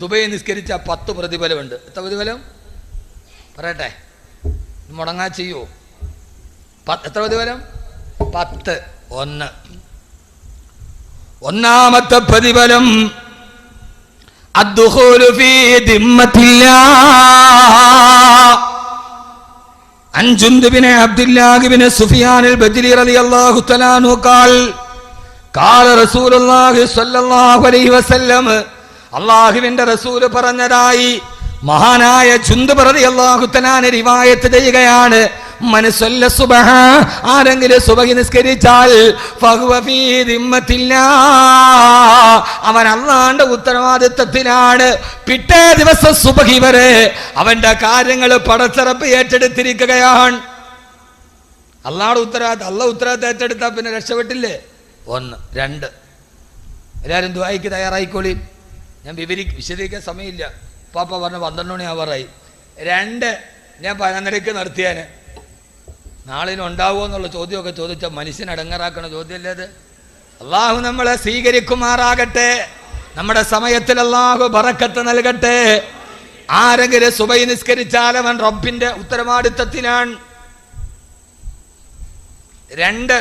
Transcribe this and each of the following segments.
Dubai നിസ്കരിച്ച പത്ത് പ്രതിഫലമുണ്ട്. എത്ര പ്രതിഫലം? പറയട്ടെ. മുടങ്ങാ ചെയ്യോ? എത്ര പ്രതിഫലം? പത്ത്. ഒന്ന്. ഒന്നാമത്തെ പ്രതിഫലം അഞ്ചുന്തുബിനെ അബ്ദുല്ലാഹിബിനെ സുഫിയാനിൽ അള്ളാഹു റസൂലുള്ളാഹി അലൈഹി വസല്ലം അള്ളാഹുവിന്റെ റസൂൽ പറഞ്ഞതായി മഹാനായ ചുന്ത് പ്രതി അള്ളാഹുത്തനാന് റിവായത്ത് ചെയ്യുകയാണ്. മനസ്സല്ല സുബഹ ആരെങ്കിലും സുബഹി നിസ്കരിച്ചാൽ അവൻ അള്ളാണ്ട് ഉത്തരവാദിത്വത്തിലാണ്. പിറ്റേ ദിവസം സുബഹി വരെ അവന്റെ കാര്യങ്ങൾ പടച്ചിറപ്പ് ഏറ്റെടുത്തിരിക്കുകയാണ്. അള്ളാടെ ഉത്തരവാദിത്തം അള്ള ഉത്തരവാദിത്തം ഏറ്റെടുത്താൽ പിന്നെ രക്ഷപ്പെട്ടില്ലേ? ഒന്ന് രണ്ട്. എല്ലാവരും ദുബായിക്ക് തയ്യാറായിക്കോളി. ഞാൻ വിവരി വിശദീകരിക്കാൻ സമയമില്ല. പാപ്പ പറഞ്ഞ പന്ത്രണ്ട് മണി ആവാറായി രണ്ട് ഞാൻ പതിനൊന്നരയ്ക്ക് നിർത്തിയാന്. നാളിന് ഇനി ഉണ്ടാവുമോ എന്നുള്ള ചോദ്യമൊക്കെ ചോദിച്ച മനുഷ്യനെ അടങ്ങറാക്കണ ചോദ്യമല്ലേ അത്? അള്ളാഹു നമ്മളെ സ്വീകരിക്കുമാറാകട്ടെ. നമ്മുടെ സമയത്തിൽ അള്ളാഹു ബറക്കത്ത് നൽകട്ടെ. ആരെങ്കിലും സുബൈ നിസ്കരിച്ചാൽ അവൻ റബ്ബിന്റെ ഉത്തരവാദിത്തത്തിനാണ്. രണ്ട്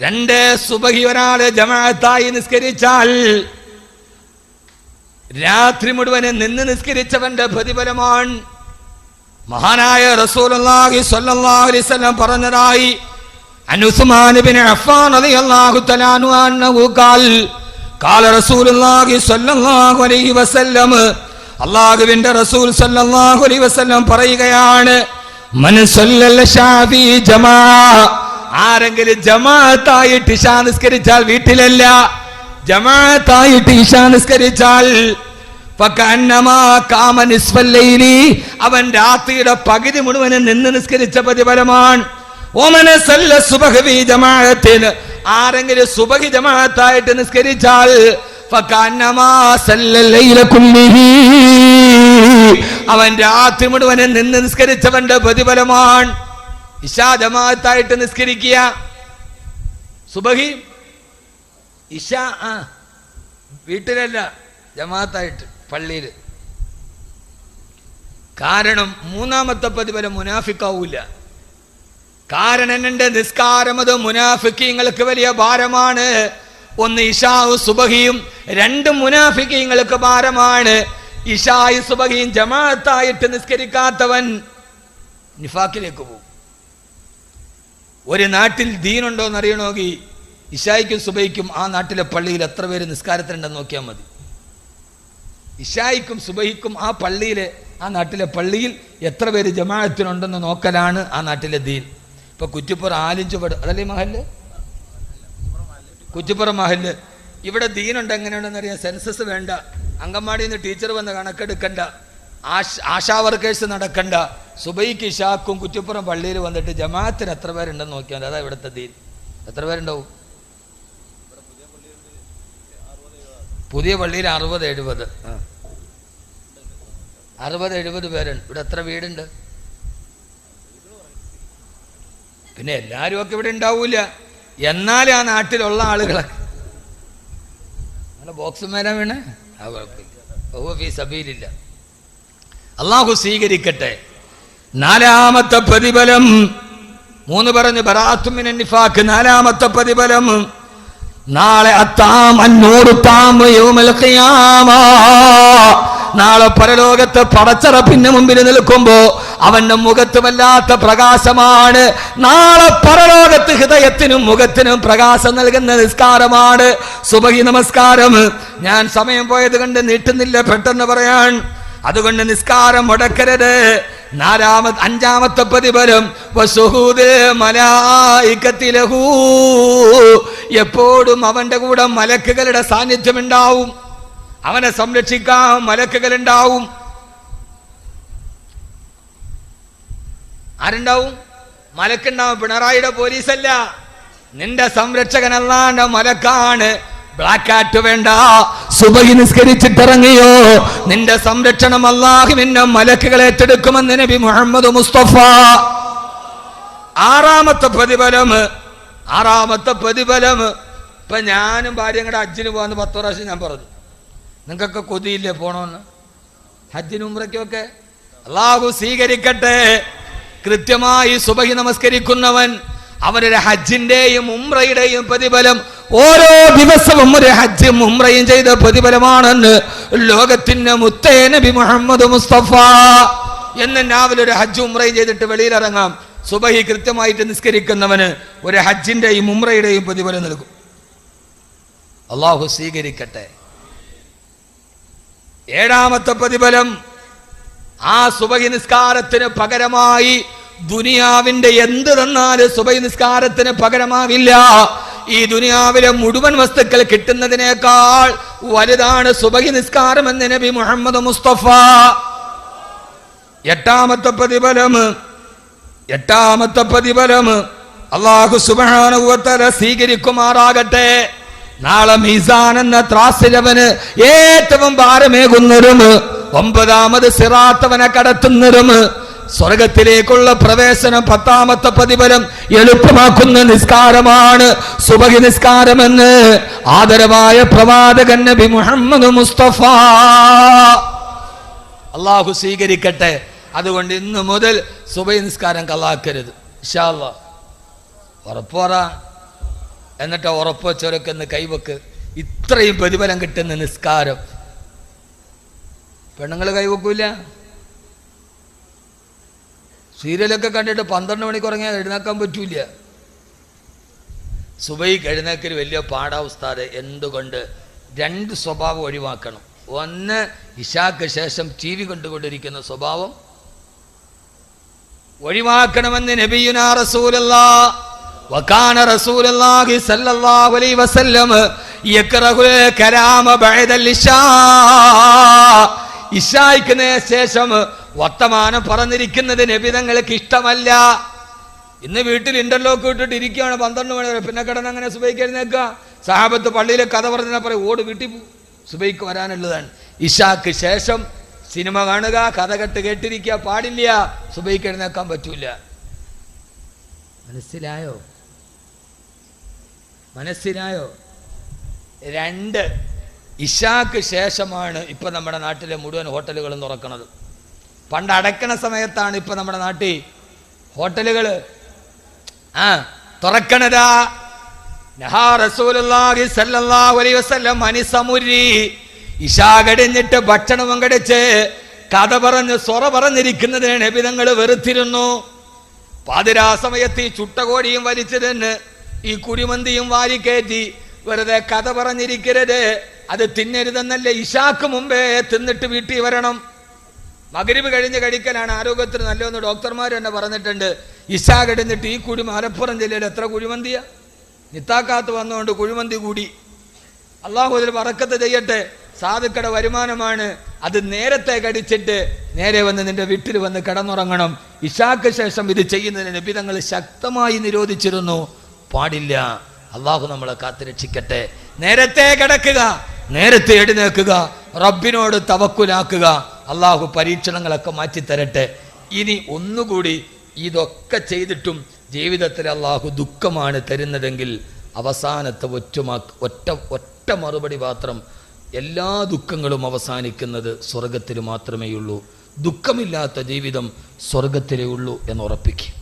രണ്ട് സുബഹി ഒരാൾ ജമാഅത്തായി നിസ്കരിച്ചാൽ രാത്രി മുഴുവനെ നിന്ന് നിസ്കരിച്ചവന്റെ പ്രതിഫലമാണ്. മഹാനായ റസൂലി പറഞ്ഞതായി കാല റസൂലുള്ളാഹി അലൈഹി വസല്ലം അള്ളാഹുവിന്റെ റസൂൽ അലൈഹി വസല്ലം പറയുകയാണ് മൻ സല്ലല്ല ആരെങ്കിലും ജമാഅത്തായിട്ട് ഷാ നിസ്കരിച്ചാൽ വീട്ടിലല്ല. ജമാഅത്തായിട്ട് ഇശാ നിസ്കരിച്ചാൽ അവൻ രാത്രിയുടെ പകുതി മുഴുവനും നിന്ന് നിസ്കരിച്ച പ്രതിഫലമാണ്. ആരെങ്കിലും സുബഹി ജമാഅത്തായിട്ട് നിസ്കരിച്ചാൽ അവൻ രാത്രി മുഴുവനും നിന്ന് നിസ്കരിച്ചവന്റെ പ്രതിഫലമാണ്. ഇഷാ ജമാഅത്തായിട്ട് നിസ്കരിക്കുക. സുബഹി ഇശ ആ വീട്ടിലല്ല ജമാഅത്തായിട്ട് പള്ളിയിൽ കാരണം മൂന്നാമത്തെ പ്രതിഫലം മുനാഫിക്കാവൂല കാരണം എന്റെ നിസ്കാരം അത് മുനാഫിക്കീങ്ങൾക്ക് വലിയ ഭാരമാണ്. ഒന്ന് ഇഷാവും സുബഹിയും രണ്ട് മുനാഫിക്കീങ്ങൾക്ക് ഭാരമാണ്. ഇഷായി സുബഹിയും ജമാഅത്തായിട്ട് നിസ്കരിക്കാത്തവൻ നിഫാക്കിലേക്ക് പോകും. ഒരു നാട്ടിൽ ദീനുണ്ടോ എന്ന് അറിയണമെങ്കിൽ ഇഷായിക്കും സുബൈക്കും ആ നാട്ടിലെ പള്ളിയിൽ എത്ര പേര് നിസ്കാരത്തിനുണ്ടെന്ന് നോക്കിയാൽ മതി. ഇഷായിക്കും സുബൈക്കും ആ പള്ളിയിലെ ആ നാട്ടിലെ പള്ളിയിൽ എത്ര പേര് ജമാഅത്തിനുണ്ടെന്ന് നോക്കലാണ് ആ നാട്ടിലെ ദീൻ. ഇപ്പൊ കുറ്റിപ്പുറം ആലിഞ്ചുപട് അതല്ലേ മഹൽ കുറ്റിപ്പുറം മഹൽ ഇവിടെ ദീനുണ്ട് എങ്ങനെയുണ്ടെന്ന് അറിയാം? സെൻസസ് വേണ്ട. അങ്കമാടിയിൽ നിന്ന് ടീച്ചർ വന്ന് കണക്കെടുക്കണ്ട. ആശ ആശാ വർക്കേഴ്സ് നടക്കണ്ട. സുബൈക്ക് ഇഷാക്കും കുറ്റിപ്പുറം പള്ളിയിൽ വന്നിട്ട് ജമാഅത്തിന് എത്ര പേരുണ്ടെന്ന് നോക്കിയാൽ അതാ ഇവിടുത്തെ ദീൻ. എത്ര പേരുണ്ടാവും? പുതിയ പള്ളിയിൽ അറുപത് എഴുപത്. അറുപത് എഴുപത് പേരുണ്ട്. ഇവിടെ എത്ര വീടുണ്ട്? പിന്നെ എല്ലാവരും ഒക്കെ ഇവിടെ ഉണ്ടാവൂല. എന്നാലും ആ നാട്ടിലുള്ള ആളുകളൊക്കെ അങ്ങനെ ബോക്സ് മേല വീണേ? ആ കുഴപ്പമില്ല. ഫീ സബീലില്ല. അള്ളാഹു സ്വീകരിക്കട്ടെ. നാലാമത്തെ പ്രതിഫലം. മൂന്ന് പറഞ്ഞ് ബറാത്തുമിൻ നിഫാക്ക് നാലാമത്തെ പ്രതിഫലം. നാളെ അത്താം അന്നൂറ് താമ യൗമൽ ഖിയാമ. നാളെ പരലോകത്ത് പടച്ചറപ്പിന് മുമ്പിൽ നിൽക്കുമ്പോ അവന്റെ മുഖത്ത് വല്ലാത്ത പ്രകാശമാണ്. നാളെ പരലോകത്ത് ഹൃദയത്തിനും മുഖത്തിനും പ്രകാശം നൽകുന്ന നിസ്കാരമാണ്. സുബഹി നമസ്കാരം. ഞാൻ സമയം പോയത് കണ്ട് നീട്ടുന്നില്ല പെട്ടെന്ന് പറയാൻ. അതുകൊണ്ട് നിസ്കാരം മുടക്കരുത്. നാലാമത് അഞ്ചാമത്തെ പ്രതിഫലം എപ്പോഴും അവന്റെ കൂടെ മലക്കുകളുടെ സാന്നിധ്യം ഉണ്ടാവും അവനെ സംരക്ഷിക്കാൻ മലക്കുകൾ ഉണ്ടാവും ആരുണ്ടാവും? മലക്കുണ്ടാവും. പിണറായിയുടെ പോലീസല്ല. നിന്റെ സംരക്ഷകനല്ലാണ്ട് മലക്കാണ്. ബ്ലാക്ക് ആറ്റ് വേണ്ട. സുബഹി നിസ്കരിച്ചിട്ടിറങ്ങിയോ? നിന്റെ സംരക്ഷണം അള്ളാഹുവിന്റെ മലക്കുകൾ ഏറ്റെടുക്കുമെന്ന് നബി മുഹമ്മദ് മുസ്തഫ. ആറാമത്തെ പ്രതിഫലം ആറാമത്തെ പ്രതിഫലം. ഇപ്പൊ ഞാനും ഭാര്യയും കൂടെ അജ്ജിന് പോകാന്ന് പത്ത് പ്രാവശ്യം ഞാൻ പറഞ്ഞു. നിങ്ങൾക്കൊക്കെ കൊതിയില്ലേ പോണോന്ന്? ഹജ്ജിനും ഉമ്രയ്ക്കുമൊക്കെ അള്ളാഹു സ്വീകരിക്കട്ടെ. കൃത്യമായി സുബഹി നമസ്കരിക്കുന്നവൻ അവനൊരു ഹജ്ജിന്റെയും ഉമ്രയുടെയും പ്രതിഫലം ഓരോ ദിവസവും ഒരു ഹജ്ജും ഉംറയും ചെയ്ത പ്രതിഫലമാണെന്ന് ലോകത്തിന്റെ മുത്തേ നബി മുഹമ്മദ് മുസ്തഫ. എന്ന് രാവിലെ ഒരു ഹജ്ജ് ഉംറയും ചെയ്തിട്ട് വെളിയിലിറങ്ങാം. സുബഹി കൃത്യമായിട്ട് നിസ്കരിക്കുന്നവന് ഒരു ഹജ്ജിന്റെയും ഉംറയുടെയും പ്രതിഫലം നൽകും. അള്ളാഹു സ്വീകരിക്കട്ടെ. ഏഴാമത്തെ പ്രതിഫലം ആ സുബഹി നിസ്കാരത്തിന് പകരമായി ദുനിയാവിന്റെ എന്ത് തന്നാലും സുബഹി നിസ്കാരത്തിന് പകരമാവില്ല. ഈ ദുനിയാവിലെ മുഴുവൻ വസ്തുക്കൾ കിട്ടുന്നതിനേക്കാൾ വലുതാണ് സുബഹി നിസ്കാരം എന്ന് നബി മുഹമ്മദ് മുസ്തഫ. എട്ടാമത്തെ പ്രതിഫലം എട്ടാമത്തെ പ്രതിഫലം അള്ളാഹു സുബാനുവത്തല സ്വീകരിക്കുമാറാകട്ടെ. നാളെ മീസാൻ എന്ന ത്രാസിലവന് ഏറ്റവും ഭാരമേകുന്നതും ഒമ്പതാമത് സിറാത്തവനെ കടത്തുന്നതും സ്വർഗത്തിലേക്കുള്ള പ്രവേശനം പത്താമത്തെ പ്രതിഫലം എളുപ്പമാക്കുന്ന നിസ്കാരമാണ്. സുബഹി നിസ്കാരമെന്ന് ആദരവായ പ്രവാചകൻ നബി മുഹമ്മദ് മുസ്തഫ. അള്ളാഹു സ്വീകരിക്കട്ടെ. അതുകൊണ്ട് ഇന്ന് മുതൽ സുബഹി നിസ്കാരം കലാക്കരുത്. ഇഷാല്ല ഉറപ്പോറ എന്നിട്ട് ഉറപ്പ് ചുരക്കെന്ന് കൈവക്ക്. ഇത്രയും പ്രതിഫലം കിട്ടുന്ന നിസ്കാരം. പെണ്ണുങ്ങൾ കൈവക്കൂല? സീരിയലൊക്കെ കണ്ടിട്ട് പന്ത്രണ്ട് മണിക്ക് ഉറങ്ങിയാൽ എഴുന്നേക്കാൻ പറ്റൂല സുബൈ എഴുന്നേക്കൽ വലിയ പാടാവസ്ഥാതെ എന്തുകൊണ്ട്? രണ്ട് സ്വഭാവം ഒഴിവാക്കണം. ഒന്ന് ഇഷാക്ക് ശേഷം ടി വി കണ്ടുകൊണ്ടിരിക്കുന്ന സ്വഭാവം. ഒഴിവാക്കണമെന്ന് നബിയുന റസൂലല്ലാ വകാന റസൂലുള്ളാഹി സല്ലല്ലാഹു അലൈഹി വസല്ലം യക്റഹുൽ കലാമ ബഅദൽ ഇശാ ഇശായിക്ക് ശേഷം വർത്തമാനം പറഞ്ഞിരിക്കുന്നത് നബി തങ്ങൾക്ക് ഇഷ്ടമല്ല. ഇന്ന് വീട്ടിൽ ഇന്റർലോക്ക് ഇട്ടിട്ട് ഇരിക്കുകയാണ് പന്ത്രണ്ട് മണി വരെ. പിന്നെ കിടന്ന് അങ്ങനെ സുബൈക്ക് സാഹബത്ത് പള്ളിയിലെ കഥ പറഞ്ഞാൽ പറയും ഓട് വീട്ടിൽ സുബൈക്ക് വരാനുള്ളതാണ്. ഇഷാക്ക് ശേഷം സിനിമ കാണുക കഥ കെട്ട് കേട്ടിരിക്കുക പാടില്ല. സുബൈക്ക് എഴുന്നേക്കാൻ പറ്റൂല. മനസ്സിലായോ? മനസ്സിലായോ? രണ്ട് ഇഷാക്ക് ശേഷമാണ് ഇപ്പൊ നമ്മുടെ നാട്ടിലെ മുഴുവൻ ഹോട്ടലുകളും തുറക്കുന്നത് പണ്ട് അടയ്ക്കണ സമയത്താണ് ഇപ്പൊ നമ്മുടെ നാട്ടിൽ ഹോട്ടലുകൾ ആ തുറക്കണതാ. ഇശാ കടിഞ്ഞിട്ട് ഭക്ഷണവും കടിച്ച് കഥ പറഞ്ഞ് സൊറ പറഞ്ഞിരിക്കുന്നതിനെ നബിതങ്ങൾ വെറുത്തിരുന്നു. പാതിരാ സമയത്ത് ഈ ചുട്ടകോടിയും വലിച്ചതിന് ഈ കുഴിമന്തിയും വാരിക്കയറ്റി വെറുതെ കഥ പറഞ്ഞിരിക്കരുത്. അത് തിന്നരുതെന്നല്ലേ ഇഷാക്ക് മുമ്പേ തിന്നിട്ട് വീട്ടിൽ വരണം. മകരിവ് കഴിഞ്ഞ് കഴിക്കലാണ്. ആരോഗ്യത്തിന് നല്ലതെന്ന് ഡോക്ടർമാർ തന്നെ പറഞ്ഞിട്ടുണ്ട്. ഇഷ കഴിഞ്ഞിട്ട് ഈ കുഴി മലപ്പുറം ജില്ലയിൽ എത്ര കുഴിമന്തിയാ? നിത്താക്കാത്ത് വന്നുകൊണ്ട് കുഴിമന്തി കൂടി. അള്ളാഹു അതിൽ വറക്കത്ത് ചെയ്യട്ടെ. സാധുക്കട വരുമാനമാണ്. അത് നേരത്തെ കടിച്ചിട്ട് നേരെ വന്ന് നിന്റെ വീട്ടിൽ വന്ന് കിടന്നുറങ്ങണം. ഇഷാക്ക് ശേഷം ഇത് ചെയ്യുന്നതിന് നിബിതങ്ങൾ ശക്തമായി നിരോധിച്ചിരുന്നു. പാടില്ല. അള്ളാഹു നമ്മളെ കാത്തുരക്ഷിക്കട്ടെ നേരത്തെ കിടക്കുക. നേരത്തെ എഴുന്നേക്കുക റബ്ബിനോട് തവക്കുലാക്കുക. അള്ളാഹു പരീക്ഷണങ്ങളൊക്കെ മാറ്റിത്തരട്ടെ. ഇനി ഒന്നുകൂടി ഇതൊക്കെ ചെയ്തിട്ടും ജീവിതത്തിൽ അള്ളാഹു ദുഃഖമാണ് തരുന്നതെങ്കിൽ അവസാനത്തെ ഒറ്റമാ ഒറ്റ ഒറ്റ മറുപടി മാത്രം എല്ലാ ദുഃഖങ്ങളും അവസാനിക്കുന്നത് സ്വർഗത്തിൽ മാത്രമേയുള്ളൂ ദുഃഖമില്ലാത്ത ജീവിതം സ്വർഗത്തിലേ ഉള്ളൂ എന്ന് ഉറപ്പിക്കും.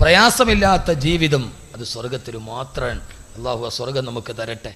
പ്രയാസമില്ലാത്ത ജീവിതം അത് സ്വർഗത്തിൽ മാത്രം അള്ളാഹു ആ സ്വർഗം നമുക്ക് തരട്ടെ.